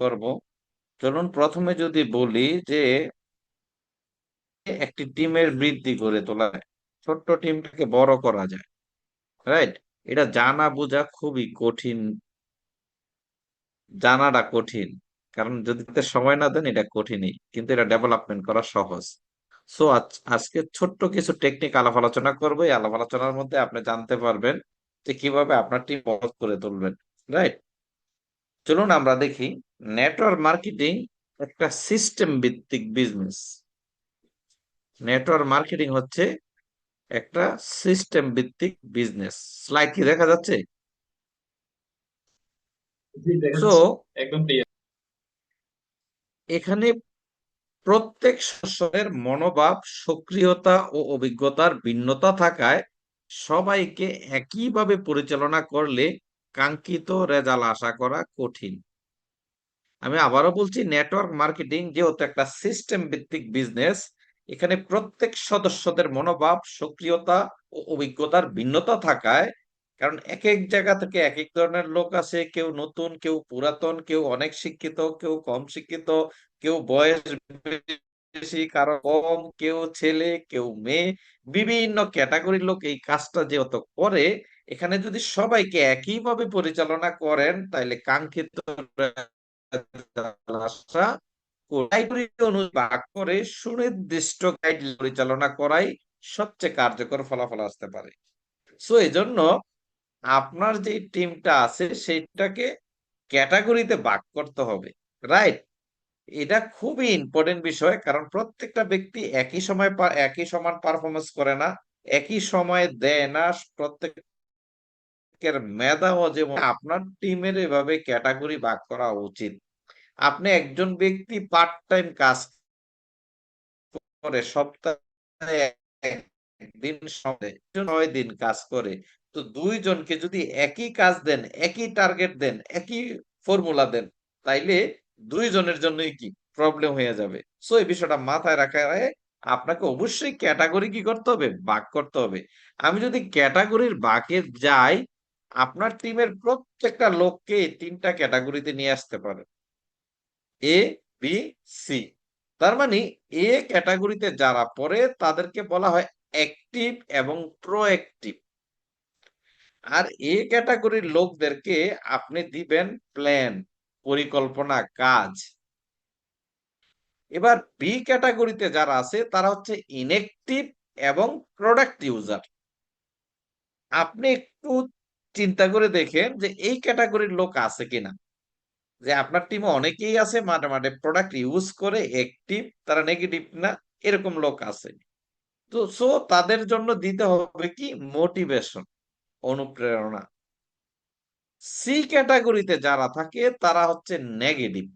করব। চলুন প্রথমে যদি বলি যে একটি টিমের বৃদ্ধি করে তোলা যায়, ছোট্ট টিমটাকে বড় করা যায় রাইট এটা জানা বোঝা খুবই কঠিন, জানাটা কঠিন। কারণ যদি সময় না দেন, এটা কঠিনই, কিন্তু এটা ডেভেলপমেন্ট করা সহজ। সো আজকে ছোট্ট কিছু টেকনিক আলাপ আলোচনা করব। এই আলাপ আলোচনার মধ্যে আপনি জানতে পারবেন যে কীভাবে আপনার টিম বড় করে তুলবেন রাইট চলুন আমরা দেখি নেটওয়ার্ক মার্কেটিং একটা সিস্টেম ভিত্তিক বিজনেস নেটওয়ার্ক মার্কেটিং হচ্ছে একটা সিস্টেম ভিত্তিক বিজনেস স্লাইড কি দেখা যাচ্ছে? একদম এখানে প্রত্যেক সদস্যের মনোভাব সক্রিয়তা ও অভিজ্ঞতার ভিন্নতা থাকায় সবাইকে একইভাবে পরিচালনা করলে কাঙ্ক্ষিত রেজাল্ট আশা করা কঠিন। আমি আবারও বলছি নেটওয়ার্ক মার্কেটিং যেহেতু একটা সিস্টেম ভিত্তিক বিজনেস এখানে প্রত্যেক সদস্যদের মনোভাব, সক্রিয়তা ও অভিজ্ঞতার ভিন্নতা থাকায়, কারণ এক এক জায়গা থেকে এক এক ধরনের লোক আছে কেউ নতুন, কেউ পুরাতন, কেউ অনেক শিক্ষিত, কেউ কম শিক্ষিত, কেউ বয়স বেশি, কারও কম, কেউ ছেলে, কেউ মেয়ে, বিভিন্ন ক্যাটাগরির লোক এই কাজটা যেহেতু করে, এখানে যদি সবাইকে একইভাবে পরিচালনা করেন তাহলে কাঙ্ক্ষিত করে সুনির্দিষ্ট গাইড পরিচালনা করাই সবচেয়ে কার্যকর ফলাফল আসতে পারে। সো এই জন্য আপনার যে টিমটা আছে, সেইটাকে ক্যাটাগরিতে ভাগ করতে হবে রাইট এটা খুবই ইম্পর্টেন্ট বিষয়, কারণ প্রত্যেকটা ব্যক্তি একই সময় একই সমান পারফরমেন্স করে না, একই সময় দেয় না প্রত্যেকের মেধাও যেমন আপনার টিমের এভাবে ক্যাটাগরি ভাগ করা উচিত। আপনি একজন ব্যক্তি পার্ট টাইম কাজ করে সপ্তাহে দিন ছয় দিন কাজ করে, তো দুইজনকে যদি একই কাজ দেন, একই টার্গেট দেন, একই ফর্মুলা দেন, তাইলে দুইজনের জন্যই কি প্রবলেম হয়ে যাবে। সো এই বিষয়টা মাথায় রাখা আপনাকে অবশ্যই ক্যাটাগরি কি করতে হবে? বাক করতে হবে। আমি যদি ক্যাটাগরির বাকে যাই আপনার টিমের প্রত্যেকটা লোককে তিনটা ক্যাটাগরিতে নিয়ে আসতে পারে। এ বি সি তার মানে এ ক্যাটাগরিতে যারা পড়ে, তাদেরকে বলা হয় অ্যাক্টিভ এবং প্রোঅ্যাক্টিভ আর এ ক্যাটাগরির লোকদেরকে আপনি দিবেন প্ল্যান পরিকল্পনা, কাজ। এবার বি ক্যাটাগরিতে যারা আছে, তারা হচ্ছে ইনএক্টিভ এবং প্রোডাক্ট ইউজার আপনি একটু চিন্তা করে দেখেন যে এই ক্যাটাগরির লোক আছে কিনা। যে আপনার টিমে অনেকেই আছে, মাঠে মাঠে প্রোডাক্ট ইউজ করে অ্যাক্টিভ তারা নেগেটিভ না, এরকম লোক আছে। তো সো তাদের জন্য দিতে হবে কি? মোটিভেশন অনুপ্রেরণা। সি ক্যাটাগরিতে যারা থাকে, তারা হচ্ছে নেগেটিভ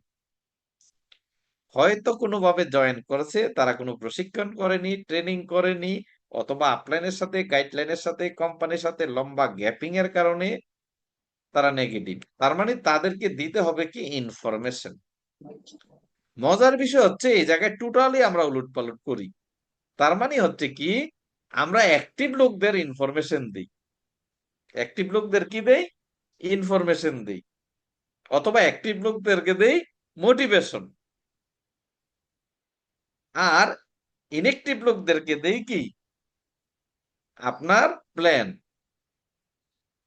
হয়তো কোনোভাবে জয়েন করেছে, তারা কোনো প্রশিক্ষণ করেনি ট্রেনিং করেনি অথবা আপলাইনের সাথে গাইডলাইনের সাথে কোম্পানির সাথে লম্বা গ্যাপিং এর কারণে তারা নেগেটিভ তার মানে তাদেরকে দিতে হবে কি? ইনফরমেশন মজার বিষয় হচ্ছে, এই জায়গায় টোটালি আমরা উলট পালট করি। তার মানে হচ্ছে কি? আমরা অ্যাক্টিভ লোকদের ইনফরমেশন দিই। অ্যাক্টিভ লোকদের কি দেই? ইনফরমেশন দিই। অথবা অ্যাক্টিভ লোকদেরকে দেই মোটিভেশন আর ইনএক্টিভ লোকদেরকে দেই কি? আপনার প্ল্যান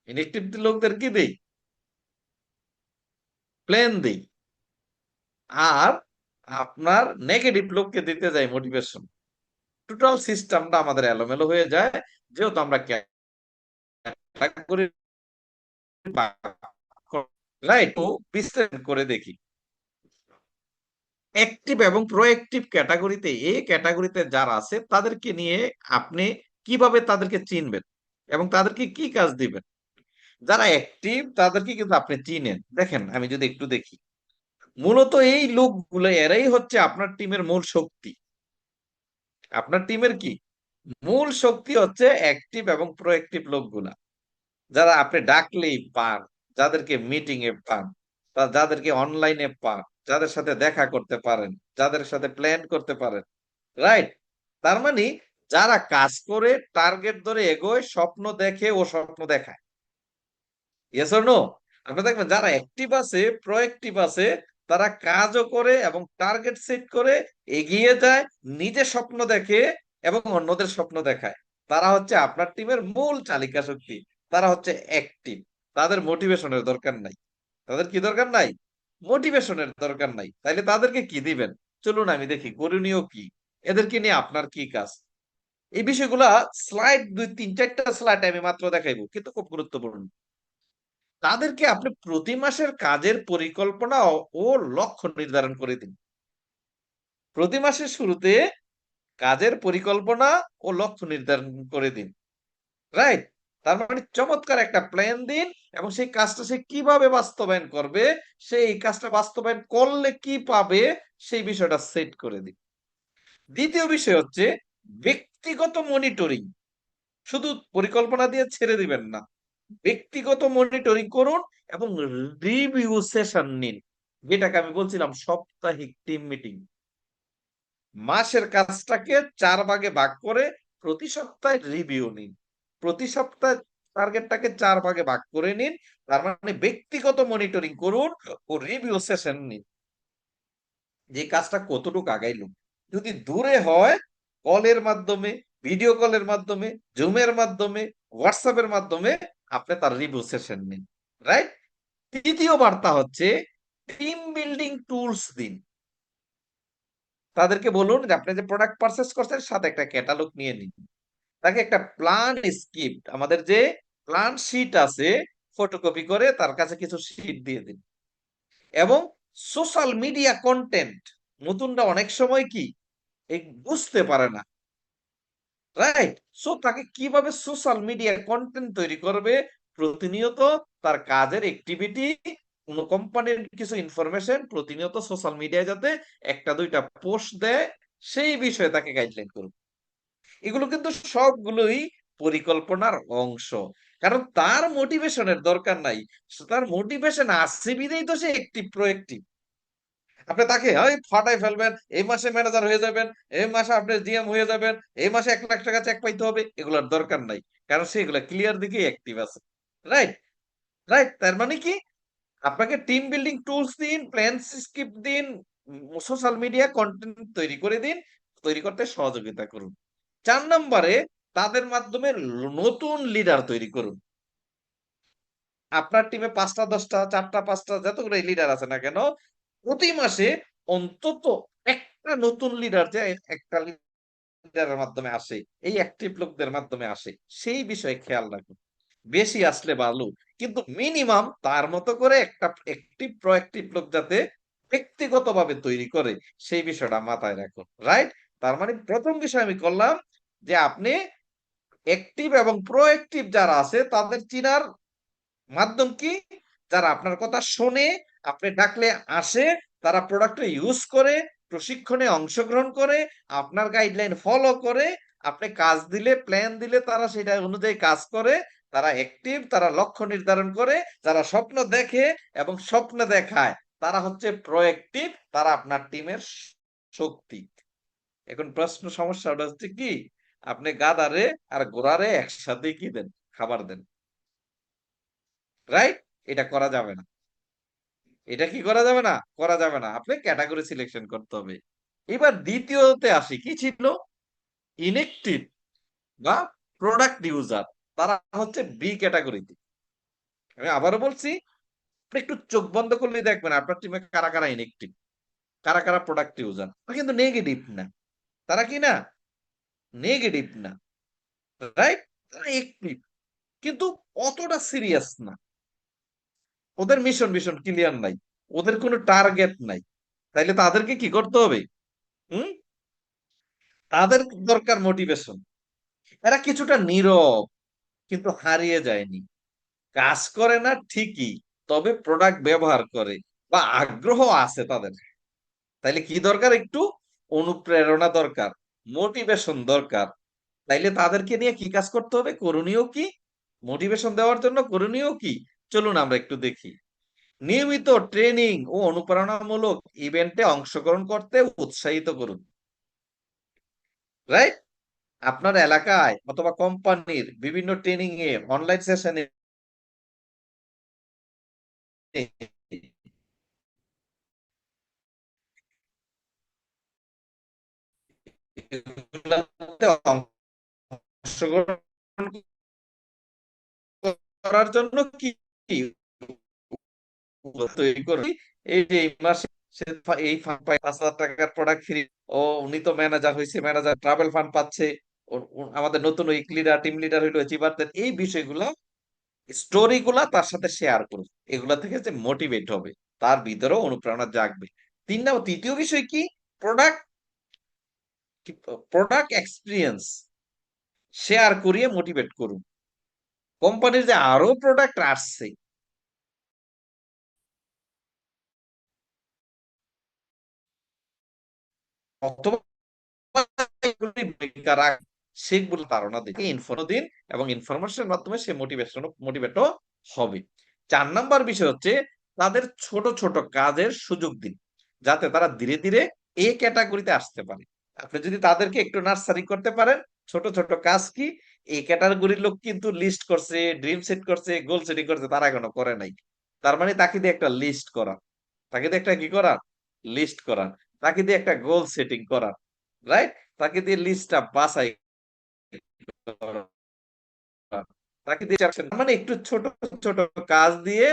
ইনএক্টিভ লোকদের কি দেই? প্ল্যান দিই। আর আপনার নেগেটিভ লোককে দিতে যাই মোটিভেশন টোটাল সিস্টেমটা আমাদের এলোমেলো হয়ে যায়, যেহেতু আমরা করে দেখি। অ্যাক্টিভ এবং প্রোঅ্যাক্টিভ ক্যাটাগরিতে এই ক্যাটাগরিতে যারা আছে, তাদেরকে নিয়ে আপনি কীভাবে তাদেরকে চিনবেন এবং তাদেরকে কি কাজ দিবেন? যারা অ্যাক্টিভ তাদেরকে কিন্তু আপনি চিনেন। দেখেন, আমি যদি একটু দেখি। মূলত এই লোকগুলো, এরাই হচ্ছে আপনার টিমের মূল শক্তি। আপনার টিমের কি? মূল শক্তি হচ্ছে অ্যাক্টিভ এবং প্রোঅ্যাক্টিভ লোকগুলা। যারা আপনি ডাকলেই পান, যাদেরকে মিটিং এ পান যাদেরকে অনলাইনে পান, যাদের সাথে দেখা করতে পারেন, যাদের সাথে প্ল্যান করতে পারেন রাইট তার মানে যারা কাজ করে টার্গেট ধরে এগোয়, স্বপ্ন দেখে ও স্বপ্ন দেখায়। ইয়েস নো আপনি দেখবেন, যারা অ্যাক্টিভ আছে প্রোঅ্যাক্টিভ আছে, তারা কাজও করে এবং টার্গেট সেট করে, এগিয়ে যায় নিজে স্বপ্ন দেখে এবং অন্যদের স্বপ্ন দেখায়। তারা হচ্ছে আপনার টিমের মূল চালিকা শক্তি। তারা হচ্ছে অ্যাক্টিভ তাদের মোটিভেশনের দরকার নাই। তাদের কি দরকার নাই? মোটিভেশনের দরকার নাই। তাইলে তাদেরকে কি দিবেন? চলুন আমি দেখি, করণীয় কি? এদেরকে নিয়ে আপনার কি কাজ? এই বিষয়গুলা স্লাইড দুই, তিন, চারটা স্লাইড আমি মাত্র দেখাইবো, কিন্তু খুব গুরুত্বপূর্ণ। তাদেরকে আপনি প্রতি মাসের কাজের পরিকল্পনা ও লক্ষ্য নির্ধারণ করে দিন। প্রতি মাসের শুরুতে কাজের পরিকল্পনা ও লক্ষ্য নির্ধারণ করে দিন। রাইট তার মানে চমৎকার একটা প্ল্যান দিন এবং সেই কাজটা সে কীভাবে বাস্তবায়ন করবে, সে এই কাজটা বাস্তবায়ন করলে কি পাবে, সেই বিষয়টা সেট করে দিন। দ্বিতীয় বিষয় হচ্ছে ব্যক্তিগত মনিটরিং শুধু পরিকল্পনা দিয়ে ছেড়ে দিবেন না। ব্যক্তিগত মনিটরিং করুন এবং রিভিউ সেশন নিন। যেটাকে আমি বলছিলাম সাপ্তাহিক টিম মিটিং মাসের কাজটাকে চার ভাগে ভাগ করে প্রতি সপ্তাহে রিভিউ নিন। প্রতি সপ্তাহে টার্গেটটাকে চার ভাগে ভাগ করে নিন। তার মানে ব্যক্তিগত মনিটরিং করুন ও রিভিউ সেশন নিন। যে কাজটা কতটুকু আগাইলুম। যদি দূরে হয় কলের মাধ্যমে ভিডিও কলের মাধ্যমে জুমের মাধ্যমে হোয়াটসঅ্যাপের মাধ্যমে আপনি তার রিভিউ সেশন নিন রাইট তৃতীয় বার্তা হচ্ছে টিম বিল্ডিং টুলস দিন। তাদেরকে বলুন যে আপনি যে প্রোডাক্ট পারচেস করছেন, সাথে একটা ক্যাটালগ নিয়ে নিন। তাকে একটা প্ল্যান স্ক্রিপ্ট আমাদের যে প্ল্যান শিট আছে ফটোকপি করে তার কাছে কিছু শিট দিয়ে দিন। এবং সোশ্যাল মিডিয়া কন্টেন্ট নতুনটা অনেক সময় কি এই বুঝতে পারে না। রাইট সো তাকে কীভাবে সোশ্যাল মিডিয়া কন্টেন্ট তৈরি করবে? প্রতিনিয়ত তার কাজের অ্যাক্টিভিটি কোন কোম্পানির কিছু ইনফরমেশন প্রতিনিয়ত সোশ্যাল মিডিয়ায় যাতে একটা, দুইটা পোস্ট দেয়, সেই বিষয়ে তাকে গাইডলাইন করুন এগুলো কিন্তু সবগুলোই পরিকল্পনার অংশ। কারণ তার মোটিভেশনের দরকার নাই। তার মোটিভেশন আসছে বিদেই তো সে একটি প্রোয়েক্টিভ আপনি তাকে ওই ফাটাই ফেলবেন, এই মাসে ম্যানেজার হয়ে যাবেন, এই মাসে আপনি জিএম হয়ে যাবেন, এই মাসে এক লাখ টাকা চেক পাইতে হবে, এগুলোর দরকার নাই। কারণ সে এগুলো ক্লিয়ার দিকে অ্যাক্টিভ আছে। রাইট রাইট তার মানে কি? আপনাকে টিম বিল্ডিং টুলস দিন প্ল্যান স্ক্রিপ্ট দিন সোশ্যাল মিডিয়া কন্টেন্ট তৈরি করে দিন, তৈরি করতে সহযোগিতা করুন। চার নম্বরে তাদের মাধ্যমে নতুন লিডার তৈরি করুন। আপনার টিমে পাঁচটা, দশটা, চারটা, পাঁচটা যতগুলো লিডার আছে না কেন প্রতি মাসে অন্তত একটা নতুন লিডার যে একটা লিডারের মাধ্যমে আসে, এই অ্যাক্টিভ লোকদের মাধ্যমে আসে, সেই বিষয়ে খেয়াল রাখুন। বেশি আসলে ভালো, কিন্তু মিনিমাম তার মতো করে একটা একটি প্রোঅ্যাক্টিভ লোক যাতে ব্যক্তিগতভাবে তৈরি করে, সেই বিষয়টা মাথায় রাখুন। রাইট তার মানে প্রথম বিষয় আমি করলাম যে আপনি অ্যাক্টিভ এবং প্রোঅ্যাক্টিভ যারা আছে, তাদের চিনার মাধ্যম কি? যারা আপনার কথা শোনে আপনি ডাকলে আসে, তারা প্রোডাক্ট ইউজ করে, প্রশিক্ষণে অংশগ্রহণ করে, আপনার গাইডলাইন ফলো করে, আপনি কাজ দিলে প্ল্যান দিলে তারা সেটা অনুযায়ী কাজ করে, তারা অ্যাক্টিভ তারা লক্ষ্য নির্ধারণ করে, যারা স্বপ্ন দেখে এবং স্বপ্ন দেখায়, তারা হচ্ছে প্রোয়েক্টিভ তারা আপনার টিমের শক্তি। এখন প্রশ্ন সমস্যাটা হচ্ছে কি? আপনি গাদারে আর গোড়ারে একসাথে কি দেন? খাবার দেন। রাইট এটা করা যাবে না। এটা কি করা যাবে না? করা যাবে না। আপনি ক্যাটাগরি সিলেকশন করতে হবে। এবার দ্বিতীয়তে আসি। কি ছিল? ইনেকটিভ বা প্রোডাক্ট ইউজার তারা হচ্ছে বি ক্যাটাগরিতে আমি আবারও বলছি একটু চোখ বন্ধ করলে দেখবেন আপনার টিমে কারা কারা ইনেকটিভ কারা কারা প্রোডাক্ট ইউজার কিন্তু নেগেটিভ না। তারা কি না? নেগেটিভ না। রাইট একটিভ কিন্তু অতটা সিরিয়াস না। ওদের মিশন মিশন ক্লিয়ার নাই। ওদের কোনো টার্গেট নাই। তাইলে তাদেরকে কি করতে হবে? হুম? তাদের দরকার মোটিভেশন এরা কিছুটা নীরব, কিন্তু হারিয়ে যায়নি। কাজ করে না ঠিকই, তবে প্রোডাক্ট ব্যবহার করে বা আগ্রহ আছে তাদের। তাইলে কি দরকার একটু? অনুপ্রেরণা দরকার মোটিভেশন দরকার। তাইলে তাদেরকে নিয়ে কি কাজ করতে হবে? করণীয় কি? মোটিভেশন দেওয়ার জন্য করণীয় কি? চলুন আমরা একটু দেখি। নিয়মিত ট্রেনিং ও অনুপ্রেরণামূলক ইভেন্টে অংশগ্রহণ করতে উৎসাহিত করুন। রাইট আপনার এলাকায় অথবা কোম্পানির বিভিন্ন ট্রেনিং এ অনলাইন সেশনে অংশগ্রহণ করার জন্য কি তৈরি করবে এই যে এই মাসে এই ফান্ড পায় পাঁচ হাজার টাকার প্রোডাক্ট ফ্রি ও, উনি তো ম্যানেজার হয়েছে ম্যানেজার ট্রাভেল ফান্ড পাচ্ছে। আমাদের নতুন উইক লিডার টিম লিডার হইল চিবারদের এই বিষয়গুলো স্টোরি গুলা তার সাথে শেয়ার করুন। এগুলা থেকে যে মোটিভেট হবে, তার ভিতরেও অনুপ্রেরণা জাগবে। তিন নম্বর, তৃতীয় বিষয় কি? প্রোডাক্ট প্রোডাক্ট এক্সপিরিয়েন্স শেয়ার করিয়ে মোটিভেট করুন। কোম্পানির যে আরও প্রোডাক্ট আসছে। দিকে ইনফর্ম দিন এবং ইনফরমেশনের মাধ্যমে সে মোটিভেশন হবে। চার নাম্বার বিষয় হচ্ছে তাদের ছোট ছোট কাজের সুযোগ দিন, যাতে তারা ধীরে ধীরে এই ক্যাটাগরিতে আসতে পারে। আপনি যদি তাদেরকে একটু নার্সারি করতে পারেন, ছোট ছোট কাজ কি? এই ক্যাটাগরির লোক কিন্তু লিস্ট করছে ড্রিম সেট করছে গোল সেটিং করছে, তারা এখনও করে নাই। তার মানে তাকে দিয়ে একটা লিস্ট করা। তাকে দিয়ে একটা কি করা? লিস্ট করা। তাকে দিয়ে একটা গোল সেটিং করা। রাইট তাকে দিয়ে লিস্টটা বাছাই তাকে দিয়ে মানে একটু ছোট ছোট কাজ দিয়ে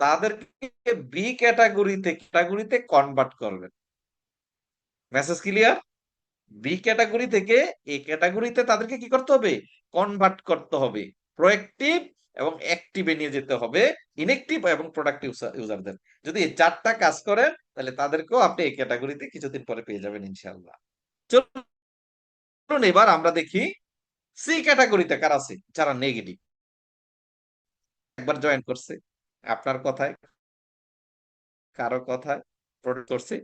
তাদেরকে বি ক্যাটাগরিতে ক্যাটাগরিতে কনভার্ট করবেন মেসেজ ক্লিয়ার বি ক্যাটাগরি থেকে এ ক্যাটাগরিতে তাদেরকে কি করতে হবে? কনভার্ট করতে হবে। প্রোয়েক্টিভ এবং অ্যাক্টিভে নিয়ে যেতে হবে। ইনএক্টিভ এবং প্রোডাক্টিভ ইউজারদের যদি এই চারটা কাজ করেন, তাহলে তাদেরকেও আপনি এই ক্যাটাগরিতে কিছুদিন পরে পেয়ে যাবেন ইনশাল্লাহ চলুন এবার আমরা দেখি সি ক্যাটাগরিতে কার আছে? যারা নেগেটিভ একবার জয়েন করছে। আপনার কথায়, কারও কথায় প্রোডাক্ট করছে।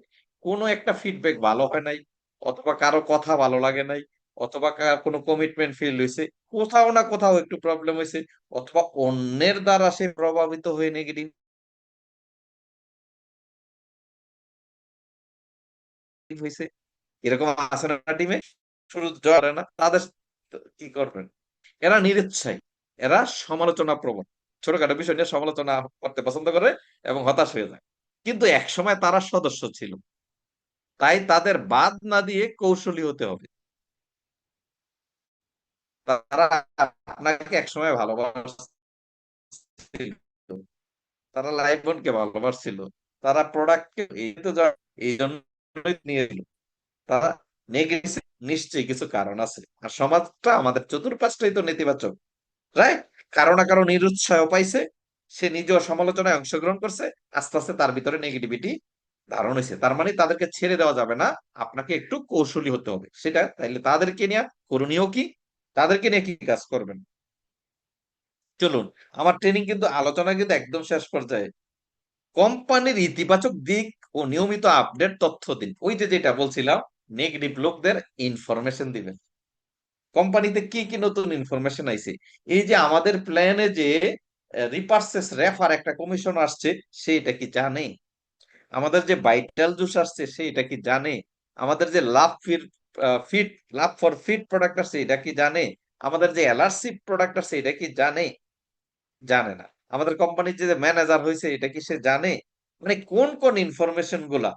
কোনো একটা ফিডব্যাক ভালো হয় নাই। অথবা কারও কথা ভালো লাগে নাই, অথবা কোনো কমিটমেন্ট ফিল হয়েছে কোথাও না কোথাও একটু প্রবলেম হয়েছে অথবা অন্যের দ্বারা সে প্রভাবিত হয়ে নেগেটিভ হয়েছে এরকম আছে না টিমে শুরু জ্বরে না, তাদের কি করবেন? এরা নিরুৎসাহী, এরা সমালোচনা প্রবণ ছোটখাটো বিষয় নিয়ে সমালোচনা করতে পছন্দ করে এবং হতাশ হয়ে যায়। কিন্তু এক সময় তারা সদস্য ছিল। তাই তাদের বাদ না দিয়ে কৌশলী হতে হবে। তারা আপনাকে একসময় ভালোবাসছিল। তারা লাইফ বোনকে ভালোবাসছিল। তারা প্রোডাক্টকে এই তো এই জন্যই নিয়ে তারা নিয়ে নিশ্চয়ই কিছু কারণ আছে। আর সমাজটা আমাদের চতুর্পাশটাই তো নেতিবাচক রাইট কারও না কারও নিরুৎসাহ পাইছে। সে নিজেও সমালোচনায় অংশগ্রহণ করছে। আস্তে আস্তে তার ভিতরে নেগেটিভিটি ধারণ হয়েছে। তার মানে তাদেরকে ছেড়ে দেওয়া যাবে না। আপনাকে একটু কৌশলী হতে হবে। সেটা তাইলে তাদেরকে নিয়ে করণীয় কি? তাদেরকে নিয়ে কি কাজ করবেন? চলুন, আমার ট্রেনিং কিন্তু আলোচনা কিন্তু একদম শেষ পর্যায়ে। কোম্পানির ইতিবাচক দিক ও নিয়মিত আপডেট তথ্য দিন। ওই যে যেটা বলছিলাম নেগেটিভ লোকদের ইনফরমেশন দিবেন। কোম্পানিতে কি কি নতুন ইনফরমেশন আইছে? এই যে আমাদের প্ল্যানে যে রিপার্সেস রেফার একটা কমিশন আসছে সেটা কি জানে আমাদের যে ভাইটাল জুস আসছে সেইটা কি জানে? আমাদের যে love for fit love for fit product আসছে এটা কি জানে? আমাদের যে এলআরসি প্রোডাক্ট আসছে এটা কি জানে? জানে না। আমাদের কোম্পানির যে ম্যানেজার হয়েছে এটা কি সে জানে? মানে কোন কোন ইনফরমেশনগুলা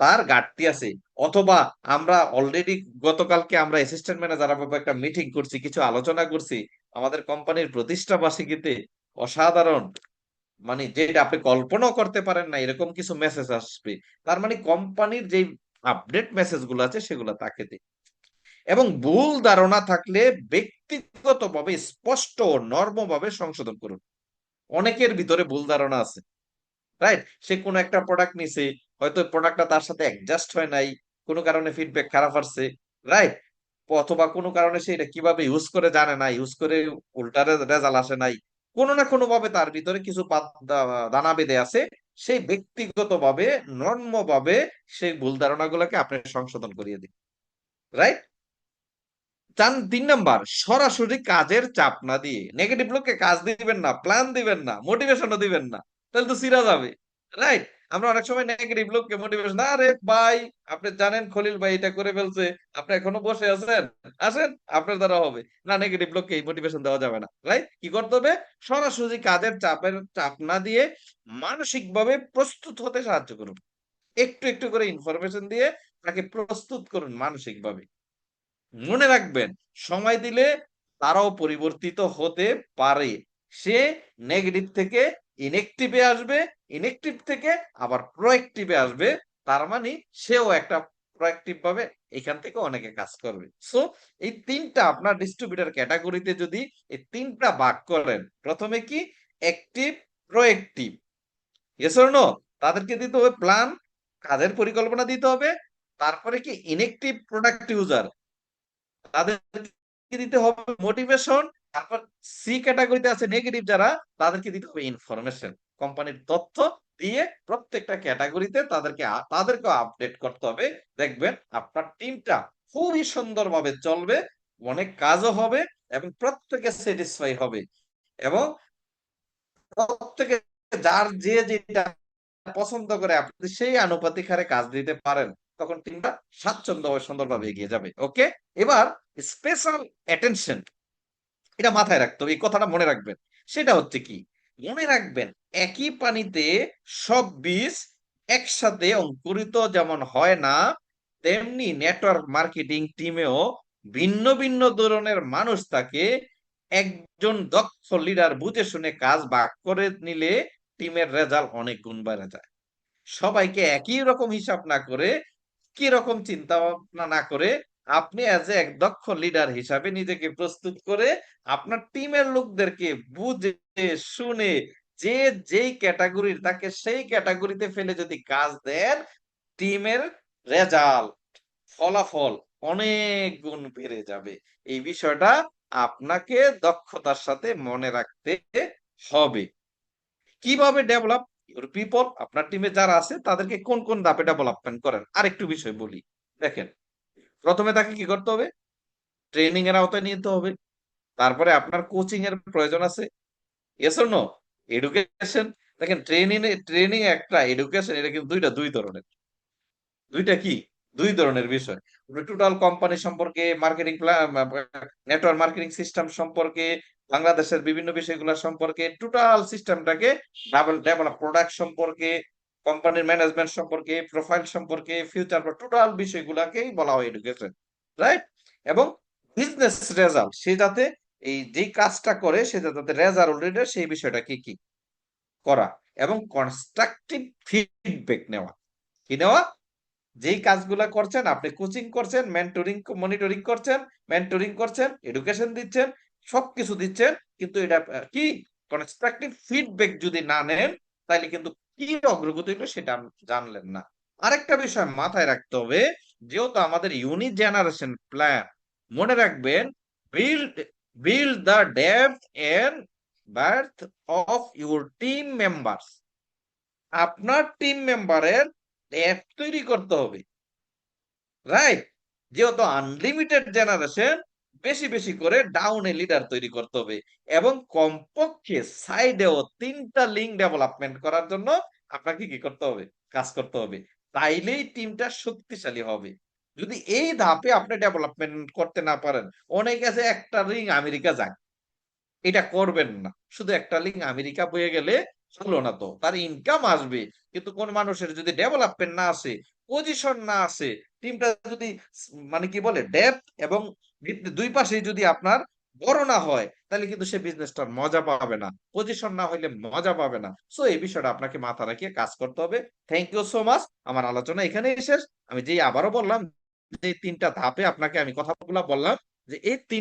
তার ঘাটতি আছে? অথবা আমরা অলরেডি গতকালকে আমরা অ্যাসিস্ট্যান্ট ম্যানেজার একটা মিটিং করছি, কিছু আলোচনা করছি। আমাদের কোম্পানির প্রতিষ্ঠা বার্ষিকীতে অসাধারণ মানে যেটা আপনি কল্পনাও করতে পারেন না, এরকম কিছু মেসেজ আসবে। তার মানে কোম্পানির যে আপডেট মেসেজগুলো আছে, সেগুলো তাকে দিন। এবং ভুল ধারণা থাকলে ব্যক্তিগতভাবে স্পষ্ট ও নর্মভাবে সংশোধন করুন। অনেকের ভিতরে ভুল ধারণা আছে রাইট সে কোন একটা প্রোডাক্ট নিছে, হয়তো প্রোডাক্টটা তার সাথে অ্যাডজাস্ট হয় নাই, কোনো কারণে ফিডব্যাক খারাপ আসছে রাইট অথবা কোনো কারণে সে এটা কীভাবে ইউজ করে জানে না ইউজ করে উল্টা রেজাল্ট আসে নাই। কোনো না কোনো ভাবে তার ভিতরে কিছু দানা বেঁধে আছে। সেই ব্যক্তিগত ভাবে নর্ম ভাবে সেই ভুল ধারণা গুলাকে আপনি সংশোধন করিয়ে দিন। রাইট চান, তিন নাম্বার, সরাসরি কাজের চাপ না দিয়ে। নেগেটিভ লোককে কাজ দিবেন না প্ল্যান দিবেন না মোটিভেশনও দিবেন না। তাহলে তো সিরা যাবে। রাইট আমরা অনেক সময় নেগেটিভ লোককে মোটিভেশন আরে ভাই, আপনি জানেন খলিল ভাই এটা করে ফেলছে, আপনি এখনও বসে আছেন? আসেন আপনার দ্বারা হবে। না নেগেটিভ লোককে এই মোটিভেশন দেওয়া যাবে না রাইট কি করতে হবে? সরাসরি কাজের চাপের চাপ না দিয়ে মানসিকভাবে প্রস্তুত হতে সাহায্য করুন। একটু একটু করে ইনফরমেশন দিয়ে তাকে প্রস্তুত করুন মানসিকভাবে। মনে রাখবেন, সময় দিলে তারাও পরিবর্তিত হতে পারে। সে নেগেটিভ থেকে ইনেকটিভে আসবে ইনেকটিভ থেকে আবার প্রোয়েক্টিভে আসবে, তার মানে সেও একটা প্রোয়েক্টিভ ভাবে এখান থেকে অনেকে কাজ করবে। সো এই তিনটা আপনার ডিস্ট্রিবিউটার ক্যাটাগরিতে যদি এই তিনটা ভাগ করেন, প্রথমে কি? অ্যাক্টিভ প্রোয়েক্টিভ এস নো তাদেরকে দিতে হবে প্ল্যান কাজের পরিকল্পনা দিতে হবে, তারপরে কি? ইনেকটিভ প্রোডাক্ট ইউজার তাদেরকে দিতে হবে মোটিভেশন তারপর সি ক্যাটাগরিতে আছে নেগেটিভ যারা, তাদেরকে দিতে হবে ইনফরমেশন কোম্পানির তথ্য দিয়ে প্রত্যেকটা ক্যাটাগরিতে তাদেরকে তাদেরকে আপডেট করতে হবে। দেখবেন আপনার টিমটা খুবই সুন্দরভাবে চলবে, অনেক কাজও হবে এবং প্রত্যেকে স্যাটিসফাই হবে। এবং প্রত্যেকে যার যে যেটা পছন্দ করে, আপনি সেই আনুপাতিক হারে কাজ দিতে পারেন, তখন টিমটা স্বাচ্ছন্দ্য সুন্দরভাবে এগিয়ে যাবে। ওকে এবার স্পেশাল অ্যাটেনশন এটা মাথায় রাখতে হবে, এই কথাটা মনে রাখবেন। সেটা হচ্ছে কি? মনে রাখবেন, একই পানিতে সব বীজ একসাথে অঙ্কুরিত যেমন হয় না, তেমনি নেটওয়ার্ক মার্কেটিং টিমেও ভিন্ন ভিন্ন ধরনের মানুষ থাকে একজন দক্ষ লিডার বুঝে শুনে কাজ ভাগ করে নিলে টিমের রেজাল্ট অনেক গুণ বেড়ে যায়। সবাইকে একই রকম হিসাব না করে, কি রকম চিন্তা ভাবনা না করে আপনি অ্যাজ এ এক দক্ষ লিডার হিসাবে নিজেকে প্রস্তুত করে আপনার টিমের লোকদেরকে বুঝে, শুনে, যে যেই ক্যাটাগরির তাকে সেই ক্যাটাগরিতে ফেলে যদি কাজ দেন টিমের রেজাল্ট ফলাফল অনেক গুণ বেড়ে যাবে। এই বিষয়টা আপনাকে দক্ষতার সাথে মনে রাখতে হবে। কীভাবে ডেভেলপ ইউর পিপল আপনার টিমে যারা আছে, তাদেরকে কোন কোন ধাপে ডেভেলপমেন্ট করেন? আরেকটু বিষয় বলি। দেখেন প্রথমে তাকে কি করতে হবে? ট্রেনিং এর আওতায় নিতে হবে। তারপরে আপনার কোচিং এর প্রয়োজন আছে। এসো নো এডুকেশন দেখেন ট্রেনিং ট্রেনিং একটা এডুকেশন এটা কিন্তু দুইটা, দুই ধরনের। দুইটা কি? দুই ধরনের বিষয়। টোটাল কোম্পানি সম্পর্কে মার্কেটিং নেটওয়ার্ক মার্কেটিং সিস্টেম সম্পর্কে, বাংলাদেশের বিভিন্ন বিষয়গুলো সম্পর্কে টোটাল সিস্টেমটাকে ডেভেলপ প্রোডাক্ট সম্পর্কে কোম্পানির ম্যানেজমেন্ট সম্পর্কে প্রোফাইল সম্পর্কে ফিউচার টোটাল বিষয়গুলাকেই বলা হয় এডুকেশন রাইট এবং বিজনেস রেজাল্ট সে যাতে এই যে কাজটা করে, সে যাতে রেজাল্ট সেই বিষয়টা কি কি করা এবং কনস্ট্রাকটিভ ফিডব্যাক নেওয়া। কি নেওয়া? যেই কাজগুলা করছেন, আপনি কোচিং করছেন মেন্টরিং মনিটরিং করছেন মেন্টরিং করছেন এডুকেশন দিচ্ছেন, সবকিছু দিচ্ছেন, কিন্তু এটা কি? কনস্ট্রাকটিভ ফিডব্যাক যদি না নেন তাহলে কিন্তু কি অগ্রগতি হলো সেটা জানলেন না। আরেকটা বিষয় মাথায় রাখতে হবে, যেহেতু আমাদের ইউনিট জেনারেশন প্ল্যান মনে রাখবেন build build the depth and birth of your team members আপনার টিম মেম্বারের অ্যাপ তৈরি করতে হবে। রাইট যেহেতু আনলিমিটেড জেনারেশন বেশি বেশি করে ডাউনে লিডার তৈরি করতে হবে এবং কমপক্ষে সাইডেও তিনটা লিঙ্ক ডেভেলপমেন্ট করার জন্য আপনাকে কি করতে হবে? কাজ করতে হবে। তাইলেই টিমটা শক্তিশালী হবে। যদি এই ধাপে আপনি ডেভেলপমেন্ট করতে না পারেন, অনেক আছে একটা লিঙ্ক আমেরিকা যাক। এটা করবেন না। শুধু একটা লিঙ্ক আমেরিকা বয়ে গেলে হলো না তো। তার ইনকাম আসবে। কিন্তু কোন মানুষের যদি ডেভেলপমেন্ট না আসে পজিশন না আসে টিমটা যদি মানে কি বলে ডেপথ এবং দুই পাশে যদি আপনার বড় না হয়, তাহলে কিন্তু সে বিজনেসটার মজা পাবে না। পজিশন না হইলে মজা পাবে না। সো এই বিষয়টা আপনাকে মাথা রাখিয়ে কাজ করতে হবে। থ্যাংক ইউ সো মাচ আমার আলোচনা এখানে শেষ। আমি যেই আবারও বললাম যে তিনটা ধাপে আপনাকে আমি কথাগুলো বললাম, যে এই তিন